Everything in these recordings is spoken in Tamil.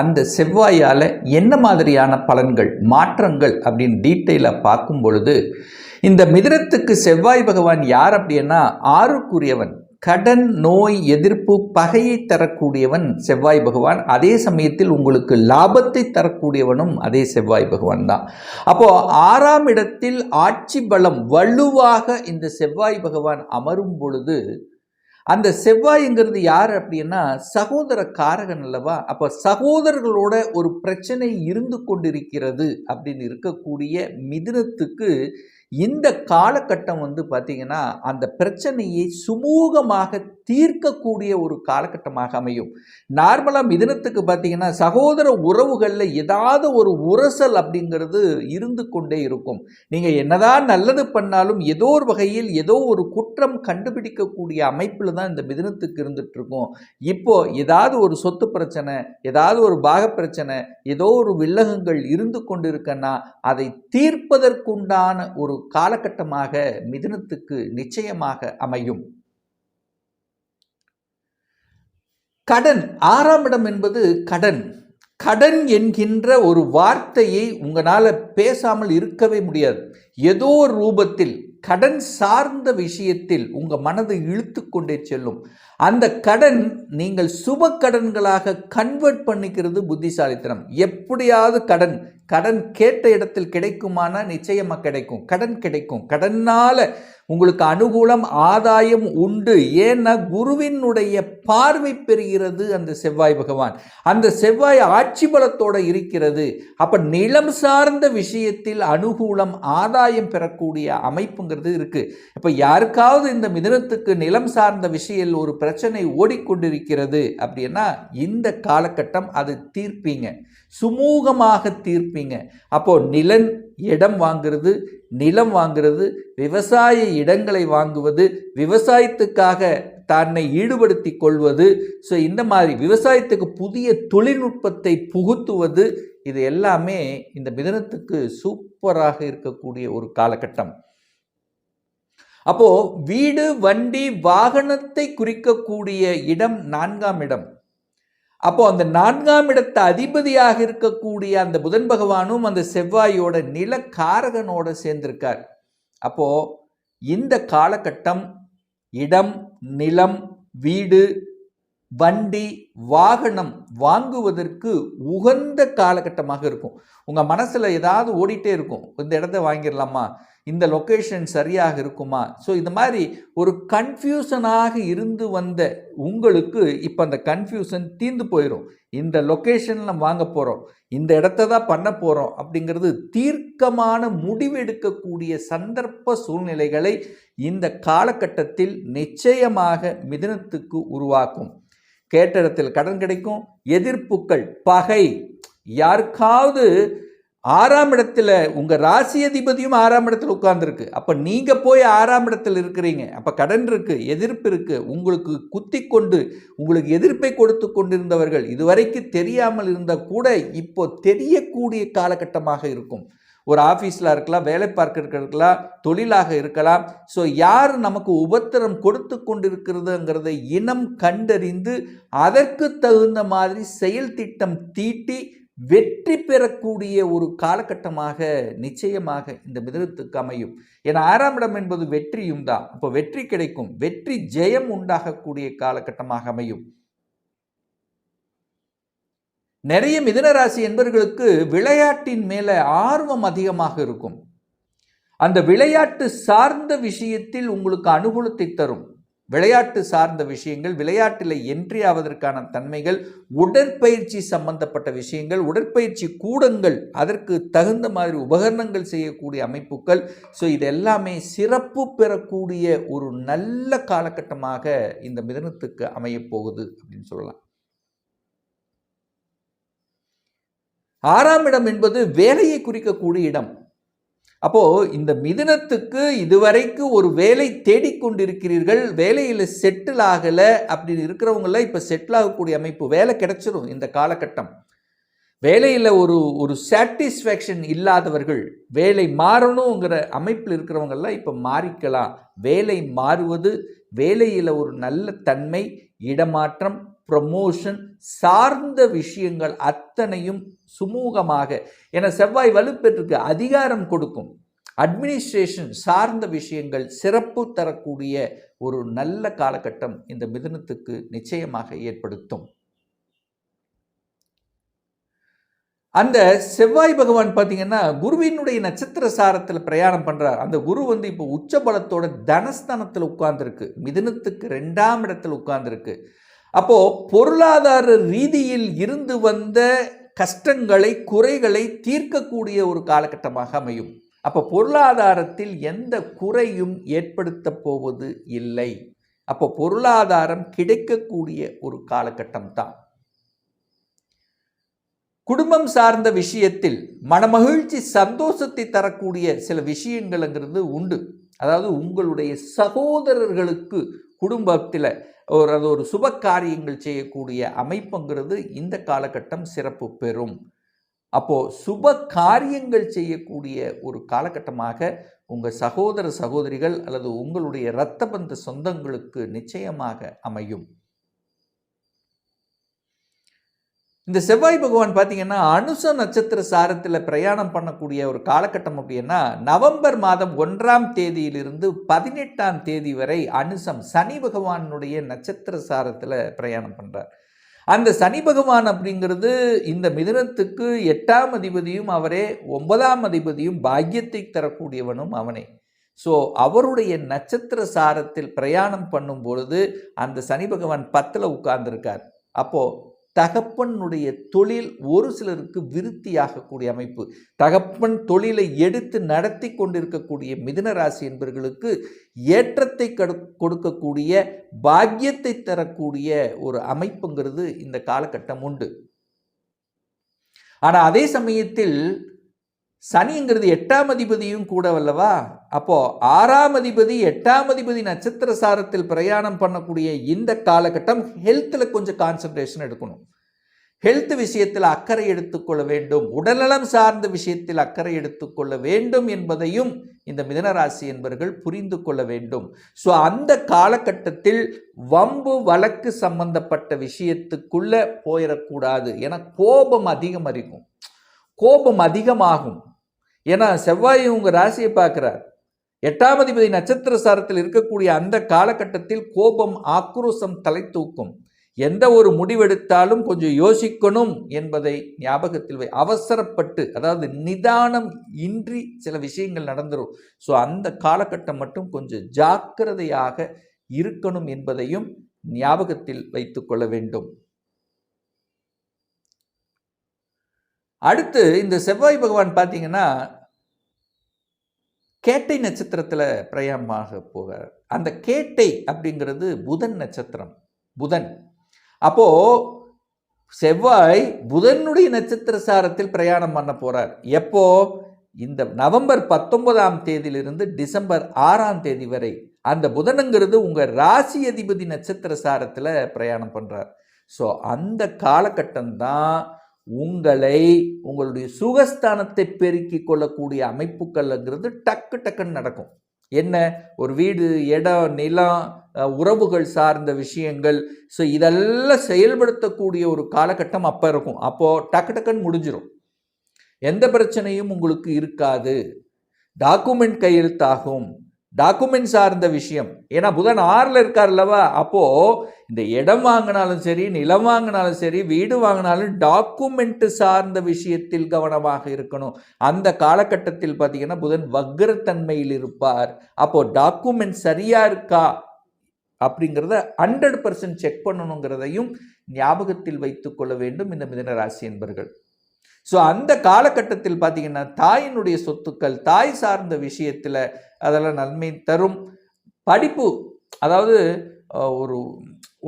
அந்த செவ்வாயால் என்ன மாதிரியான பலன்கள் மாற்றங்கள் அப்படின்னு டீட்டெயிலாக பார்க்கும் பொழுது இந்த மிதிரத்துக்கு செவ்வாய் பகவான் யார் அப்படின்னா ஆறுக்குரியவன் கடன் நோய் எதிர்ப்பு பகையை தரக்கூடியவன் செவ்வாய் பகவான். அதே சமயத்தில் உங்களுக்கு லாபத்தை தரக்கூடியவனும் அதே செவ்வாய் பகவான் தான். அப்போ ஆறாம் இடத்தில் ஆட்சி பலம் வலுவாக இந்த செவ்வாய் பகவான் அமரும் பொழுது அந்த செவ்வாய்ங்கிறது யார் அப்படின்னா சகோதர காரகன் அல்லவா? அப்போ சகோதரர்களோட ஒரு பிரச்சனை இருந்து கொண்டிருக்கிறது அப்படின்னு இருக்கக்கூடிய மிதுனத்துக்கு இந்த காலகட்டம் வந்து பார்த்திங்கன்னா அந்த பிரச்சனையை சுமூகமாக தீர்க்கக்கூடிய ஒரு காலகட்டமாக அமையும். நார்மலாக மிதனத்துக்கு பார்த்தீங்கன்னா சகோதர உறவுகளில் ஏதாவது ஒரு உரசல் அப்படிங்கிறது இருந்து கொண்டே இருக்கும். நீங்கள் என்னதான் நல்லது பண்ணாலும் ஏதோ ஒரு வகையில் ஏதோ ஒரு குற்றம் கண்டுபிடிக்கக்கூடிய அமைப்பில் தான் இந்த மிதனத்துக்கு இருந்துகிட்ருக்கும் இப்போது ஏதாவது ஒரு சொத்து பிரச்சனை ஏதாவது ஒரு பாக பிரச்சனை ஏதோ ஒரு வில்லகங்கள் இருந்து கொண்டிருக்கன்னா அதை தீர்ப்பதற்குண்டான ஒரு காலகட்டமாக மிதுனத்துக்கு நிச்சயமாக அமையும். கடன் ஆறாம் இடம் என்பது கடன். கடன் என்கின்ற ஒரு வார்த்தையை உங்களால் பேசாமல் இருக்கவே முடியாது. ஏதோ ஒரு ரூபத்தில் கடன் சார்ந்த விஷயத்தில் உங்கள் மனதை இழுத்து கொண்டே செல்லும். அந்த கடன் நீங்கள் சுப கடன்களாக கன்வெர்ட் பண்ணிக்கிறது புத்திசாலித்தனம். எப்படியாவது கடன் கடன் கேட்ட இடத்தில் கிடைக்குமானா நிச்சயமாக கிடைக்கும். கடன் கிடைக்கும். கடனால் உங்களுக்கு அனுகூலம் ஆதாயம் உண்டு. ஏன்னா குருவினுடைய பார்வை பெறுகிறது அந்த செவ்வாய் பகவான். அந்த செவ்வாய் ஆட்சி பலத்தோடு இருக்கிறது. அப்போ நிலம் சார்ந்த விஷயத்தில் அனுகூலம் ஆதாயம் பெறக்கூடிய அமைப்புங்கிறது இருக்குது இப்போ யாருக்காவது இந்த மிதனத்துக்கு நிலம் சார்ந்த விஷயம் ஒரு பிரச்சனை ஓடிக்கொண்டிருக்கிறது அப்படின்னா இந்த காலகட்டம் அது தீர்ப்பீங்க. சுமூகமாக தீர்ப்பீங்க. அப்போது நிலன் இடம் வாங்கிறது நிலம் வாங்கிறது விவசாய இடங்களை வாங்குவது விவசாயத்துக்காக தன்னை ஈடுபடுத்தி கொள்வது ஸோ இந்த மாதிரி விவசாயத்துக்கு புதிய தொழில்நுட்பத்தை புகுத்துவது இது எல்லாமே இந்த மிதனத்துக்கு சூப்பராக இருக்கக்கூடிய ஒரு காலகட்டம். அப்போ வீடு வண்டி வாகனத்தை குறிக்கக்கூடிய இடம் நான்காம் இடம். அப்போ அந்த நான்காம் இடத்த அதிபதியாக இருக்கக்கூடிய அந்த புதன் பகவானும் அந்த செவ்வாயோட நில காரகனோட சேர்ந்திருக்கார். அப்போ இந்த காலகட்டம் இடம் நிலம் வீடு வண்டி வாகனம் வாங்குவதற்கு உகந்த காலகட்டமாக இருக்கும். உங்கள் மனசில் ஏதாவது ஓடிட்டே இருக்கும். இந்த இடத்த வாங்கிடலாமா? இந்த லொக்கேஷன் சரியாக இருக்குமா? ஸோ இந்த மாதிரி ஒரு கன்ஃபியூஷனாக இருந்து வந்த உங்களுக்கு இப்போ அந்த கன்ஃபியூஷன் தீர்ந்து போயிடும் இந்த லொக்கேஷனில் வாங்க போகிறோம் இந்த இடத்த தான் பண்ண போகிறோம் அப்படிங்கிறது தீர்க்கமான முடிவெடுக்கக்கூடிய சந்தர்ப்ப சூழ்நிலைகளை இந்த காலகட்டத்தில் நிச்சயமாக மிதனத்துக்கு உருவாக்கும். கேட்ட இடத்தில் கடன் கிடைக்கும். எதிர்ப்புகள் பகை. யாருக்காவது ஆறாம் இடத்துல உங்கள் ராசி அதிபதியும் ஆறாம் இடத்துல உட்கார்ந்துருக்கு. அப்போ நீங்கள் போய் ஆறாம் இடத்துல இருக்கிறீங்க. அப்போ கடன் இருக்குது எதிர்ப்பு இருக்குது உங்களுக்கு குத்தி கொண்டு உங்களுக்கு எதிர்ப்பை கொடுத்து கொண்டிருந்தவர்கள் இதுவரைக்கும் தெரியாமல் இருந்தால் கூட இப்போ தெரியக்கூடிய காலகட்டமாக இருக்கும். ஒரு ஆஃபீஸில் இருக்கலாம் வேலை பார்க்க இருக்கலாம் தொழிலாக இருக்கலாம். ஸோ யார் நமக்கு உபத்திரம் கொடுத்து கொண்டிருக்கிறதுங்கிறத இனம் கண்டறிந்து அதற்கு தகுந்த மாதிரி செயல் திட்டம் தீட்டி வெற்றி பெறக்கூடிய ஒரு காலகட்டமாக நிச்சயமாக இந்த மிதனத்துக்கு அமையும். ஏன்னா ஆறாம் இடம் என்பது வெற்றியும் தான். இப்போ வெற்றி கிடைக்கும். வெற்றி ஜெயம் உண்டாகக்கூடிய காலகட்டமாக அமையும். நிறைய மிதனராசி என்பவர்களுக்கு விளையாட்டின் மேலே ஆர்வம் அதிகமாக இருக்கும். அந்த விளையாட்டு சார்ந்த விஷயத்தில் உங்களுக்கு அனுகூலத்தை தரும். விளையாட்டு சார்ந்த விஷயங்கள் விளையாட்டில் என்ட்ரி ஆவதற்கான தன்மைகள் உடற்பயிற்சி சம்பந்தப்பட்ட விஷயங்கள் உடற்பயிற்சி கூடங்கள் அதற்கு தகுந்த மாதிரி உபகரணங்கள் செய்யக்கூடிய அமைப்புகள். ஸோ இது எல்லாமே சிறப்பு பெறக்கூடிய ஒரு நல்ல காலகட்டமாக இந்த மிதனத்துக்கு அமையப்போகுது அப்படின்னு சொல்லலாம். ஆறாம் இடம் என்பது வேலையை குறிக்கக்கூடிய இடம். அப்போது இந்த மிதுனத்துக்கு இதுவரைக்கும் ஒரு வேலை தேடிக்கொண்டிருக்கிறீர்கள் வேலையில் செட்டில் ஆகலை அப்படின்னு இருக்கிறவங்கள இப்போ செட்டில் ஆகக்கூடிய அமைப்பு வேலை கிடைச்சிரும் இந்த காலகட்டம். வேலையில் ஒரு ஒரு சாட்டிஸ்ஃபேக்ஷன் இல்லாதவர்கள் வேலை மாறணுங்கிற அமைப்பில் இருக்கிறவங்கெல்லாம் இப்போ மாறிக்கலாம். வேலை மாறுவது வேலையில் ஒரு நல்ல தன்மை இடமாற்றம் ப்ரமோஷன் சார்ந்த விஷயங்கள் அத்தனையும் சுமூகமாக. என செவ்வாய் வலுப்பெற்றுக்கு அதிகாரம் கொடுக்கும். அட்மினிஸ்ட்ரேஷன் சார்ந்த விஷயங்கள் சிறப்பு தரக்கூடிய ஒரு நல்ல காலகட்டம் இந்த மிதனத்துக்கு நிச்சயமாக ஏற்படுத்தும். அந்த செவ்வாய் பகவான் பார்த்தீங்கன்னா குருவினுடைய நட்சத்திர சாரத்தில் பிரயாணம் பண்ணுறார் அந்த குரு வந்து இப்போ உச்சபலத்தோட தனஸ்தானத்தில் உட்கார்ந்துருக்கு. மிதனத்துக்கு ரெண்டாம் இடத்தில் உட்கார்ந்துருக்கு. அப்போது பொருளாதார ரீதியில் இருந்து வந்த கஷ்டங்களை குறைகளை தீர்க்கக்கூடிய ஒரு காலகட்டமாக அமையும். அப்போ பொருளாதாரத்தில் எந்த குறையும் ஏற்படுத்த போவது இல்லை. அப்போ பொருளாதாரம் கிடைக்கக்கூடிய ஒரு காலகட்டம் தான். குடும்பம் சார்ந்த விஷயத்தில் மனமகிழ்ச்சி சந்தோஷத்தை தரக்கூடிய சில விஷயங்கள்ங்கிறது உண்டு. அதாவது உங்களுடைய சகோதரர்களுக்கு குடும்பத்தில் ஒரு அது ஒரு சுப காரியங்கள் செய்யக்கூடிய அமைப்புங்கிறது இந்த காலகட்டம் சிறப்பு பெறும். அப்போது சுப காரியங்கள் செய்யக்கூடிய ஒரு காலகட்டமாக உங்கள் சகோதர சகோதரிகள் அல்லது உங்களுடைய இரத்த பந்த சொந்தங்களுக்கு நிச்சயமாக அமையும். இந்த செவ்வாய் பகவான் பார்த்தீங்கன்னா அனுச நட்சத்திர சாரத்தில் பிரயாணம் பண்ணக்கூடிய ஒரு காலகட்டம் அப்படின்னா நவம்பர் மாதம் ஒன்றாம் தேதியிலிருந்து பதினெட்டாம் தேதி வரை அனுசம் சனி பகவானுடைய நட்சத்திர சாரத்தில் பிரயாணம் பண்ணுறார் அந்த சனி பகவான் அப்படிங்கிறது இந்த மிதனத்துக்கு எட்டாம் அதிபதியும் அவரே ஒன்பதாம் அதிபதியும் பாக்கியத்தை தரக்கூடியவனும் அவனே. ஸோ அவருடைய நட்சத்திர சாரத்தில் பிரயாணம் பண்ணும் பொழுது அந்த சனி பகவான் பத்தில் உட்கார்ந்துருக்கார். அப்போது தகப்பனுடைய தொழில் ஒரு சிலருக்கு விருத்தியாகக்கூடிய அமைப்பு. தகப்பன் தொழிலை எடுத்து நடத்தி கொண்டிருக்கக்கூடிய மிதுனராசி என்பவர்களுக்கு ஏற்றத்தை கொடுக்கக்கூடிய பாக்கியத்தை தரக்கூடிய ஒரு அமைப்புங்கிறது இந்த காலகட்டம் உண்டு. ஆனால் அதே சமயத்தில் சனிங்கிறது எட்டாம் அதிபதியும் கூட வல்லவா அப்போ ஆறாம் அதிபதி எட்டாம் அதிபதி நட்சத்திர சாரத்தில் பிரயாணம் பண்ணக்கூடிய இந்த காலகட்டம் ஹெல்த்தில் கொஞ்சம் கான்சன்ட்ரேஷன் எடுக்கணும். ஹெல்த் விஷயத்தில் அக்கறை எடுத்துக்கொள்ள வேண்டும். உடல்நலம் சார்ந்த விஷயத்தில் அக்கறை எடுத்துக்கொள்ள வேண்டும் என்பதையும் இந்த மிதனராசி என்பர்கள் புரிந்து கொள்ள வேண்டும். ஸோ அந்த காலகட்டத்தில் வம்பு வழக்கு சம்பந்தப்பட்ட விஷயத்துக்குள்ளே போயிடக்கூடாது. என கோபம் அதிகம் அறிக்கும் கோபம் அதிகமாகும். ஏன்னா செவ்வாய் உங்கள் ராசியை பார்க்குறார். எட்டாம் அதிபதி நட்சத்திர சாரத்தில் இருக்கக்கூடிய அந்த காலகட்டத்தில் கோபம் ஆக்ரோசம் தலை தூக்கும் எந்த ஒரு முடிவெடுத்தாலும் கொஞ்சம் யோசிக்கணும் என்பதை ஞாபகத்தில் வை. அவசரப்பட்டு அதாவது நிதானம் இன்றி சில விஷயங்கள் நடந்துடும் ஸோ அந்த காலகட்டம் மட்டும் கொஞ்சம் ஜாக்கிரதையாக இருக்கணும் என்பதையும் ஞாபகத்தில் வைத்துக்கொள்ள வேண்டும். அடுத்து இந்த செவ்வாய் பகவான் பார்த்தீங்கன்னா கேட்டை நட்சத்திரத்தில் பிரயாணமாக போகிறார். அந்த கேட்டை அப்படிங்கிறது புதன் நட்சத்திரம். புதன். அப்போது செவ்வாய் புதனுடைய நட்சத்திர சாரத்தில் பிரயாணம் பண்ண போகிறார் எப்போ? இந்த நவம்பர் பத்தொன்பதாம் தேதியிலிருந்து டிசம்பர் ஆறாம் தேதி வரை. அந்த புதனுங்கிறது உங்கள் ராசி அதிபதி நட்சத்திர சாரத்தில் பிரயாணம் பண்ணுறார் ஸோ அந்த காலகட்டம் தான் உங்களை உங்களுடைய சுகஸ்தானத்தை பெருக்கி கொள்ளக்கூடிய அமைப்புகள்ங்கிறது டக்கு டக்குன்னு நடக்கும். என்ன? ஒரு வீடு இடம் நிலம் உறவுகள் சார்ந்த விஷயங்கள். ஸோ இதெல்லாம் செயல்படுத்தக்கூடிய ஒரு காலகட்டம் அப்போ இருக்கும். அப்போது டக்கு டக்குன்னு முடிஞ்சிடும் எந்த பிரச்சனையும் உங்களுக்கு இருக்காது. டாக்குமெண்ட் கையெழுத்தாகும். டாக்குமெண்ட் சார்ந்த விஷயம். ஏன்னா புதன் ஆறில் இருக்கார்லவா? அப்போது இந்த இடம் வாங்கினாலும் சரி நிலம் வாங்கினாலும் சரி வீடு வாங்கினாலும் டாக்குமெண்ட் சார்ந்த விஷயத்தில் கவனமாக இருக்கணும். அந்த காலகட்டத்தில் பார்த்தீங்கன்னா புதன் வக்ரத்தன்மையில் இருப்பார். அப்போது டாக்குமெண்ட் சரியாக இருக்கா? அப்படிங்கிறத ஹண்ட்ரட் பர்சன்ட் செக் பண்ணணுங்கிறதையும் ஞாபகத்தில் வைத்துக்கொள்ள வேண்டும் இந்த மிதன ராசி என்பர்கள். ஸோ அந்த காலகட்டத்தில் பார்த்தீங்கன்னா தாயினுடைய சொத்துக்கள் தாய் சார்ந்த விஷயத்தில் அதெல்லாம் நன்மை தரும். படிப்பு அதாவது ஒரு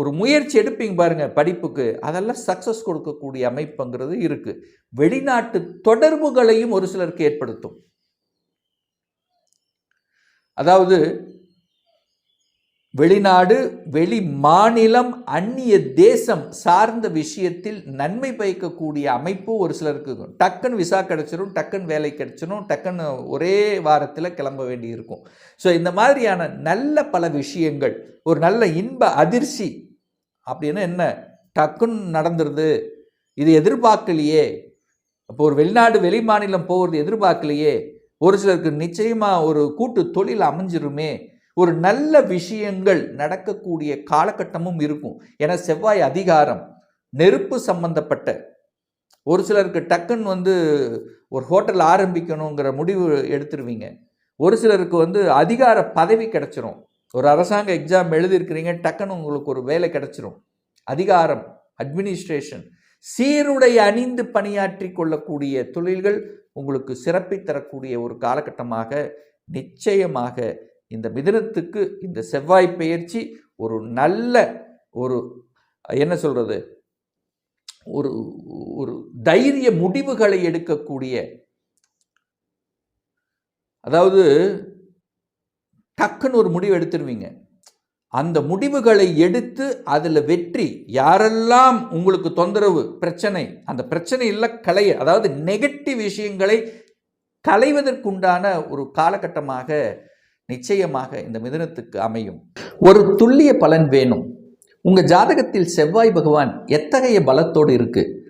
ஒரு முயற்சி எடுப்பீங்க பாருங்கள் படிப்புக்கு. அதெல்லாம் சக்ஸஸ் கொடுக்கக்கூடிய அமைப்புங்கிறது இருக்குது வெளிநாட்டு தொடர்புகளையும் ஒரு சிலருக்கு ஏற்படுத்தும். அதாவது வெளிநாடு வெளி மாநிலம் அந்நிய தேசம் சார்ந்த விஷயத்தில் நன்மை பயக்கக்கூடிய அமைப்பு ஒரு சிலருக்கு இருக்கும். டக்குன்னு விசா கிடச்சிரும் டக்குன்னு வேலை கிடச்சிரும் டக்குன்னு ஒரே வாரத்தில் கிளம்ப வேண்டி இருக்கும் ஸோ இந்த மாதிரியான நல்ல பல விஷயங்கள் ஒரு நல்ல இன்ப அதிர்ச்சி அப்படின்னா என்ன? டக்குன்னு நடந்துருது. இது எதிர்பார்க்கலையே. அப்போ ஒரு வெளிநாடு வெளி மாநிலம் போகிறது எதிர்பார்க்கலையே. ஒரு சிலருக்கு நிச்சயமாக ஒரு கூட்டு தொழில் அமைஞ்சிருமே. ஒரு நல்ல விஷயங்கள் நடக்கக்கூடிய காலகட்டமும் இருக்கும். ஏன்னா செவ்வாய் அதிகாரம் நெருப்பு சம்பந்தப்பட்ட. ஒரு சிலருக்கு டக்குன்னு வந்து ஒரு ஹோட்டல் ஆரம்பிக்கணுங்கிற முடிவு எடுத்துருவீங்க. ஒரு சிலருக்கு வந்து அதிகார பதவி கிடைச்சிரும். ஒரு அரசாங்க எக்ஸாம் எழுதியிருக்கிறீங்க டக்குன்னு உங்களுக்கு ஒரு வேலை கிடச்சிரும். அதிகாரம் அட்மினிஸ்ட்ரேஷன் சீருடை அணிந்து பணியாற்றி கொள்ளக்கூடிய தொழில்கள் உங்களுக்கு சிறப்பை தரக்கூடிய ஒரு காலகட்டமாக நிச்சயமாக இந்த மிதனத்துக்கு இந்த செவ்வாய் பெயர்ச்சி ஒரு நல்ல ஒரு என்ன சொல்கிறது ஒரு ஒரு தைரிய முடிவுகளை எடுக்கக்கூடிய அதாவது டக்குன்னு ஒரு முடிவு எடுத்துருவீங்க. அந்த முடிவுகளை எடுத்து அதில் வெற்றி யாரெல்லாம் உங்களுக்கு தொந்தரவு பிரச்சனை அந்த பிரச்சனையில் களைய அதாவது நெகட்டிவ் விஷயங்களை களைவதற்குண்டான ஒரு காலகட்டமாக நிச்சயமாக இந்த மிதுனத்துக்கு அமையும். ஒரு துல்லிய பலன் வேணும். உங்கள் ஜாதகத்தில் செவ்வாய் பகவான் எத்தகைய பலத்தோடு இருக்குது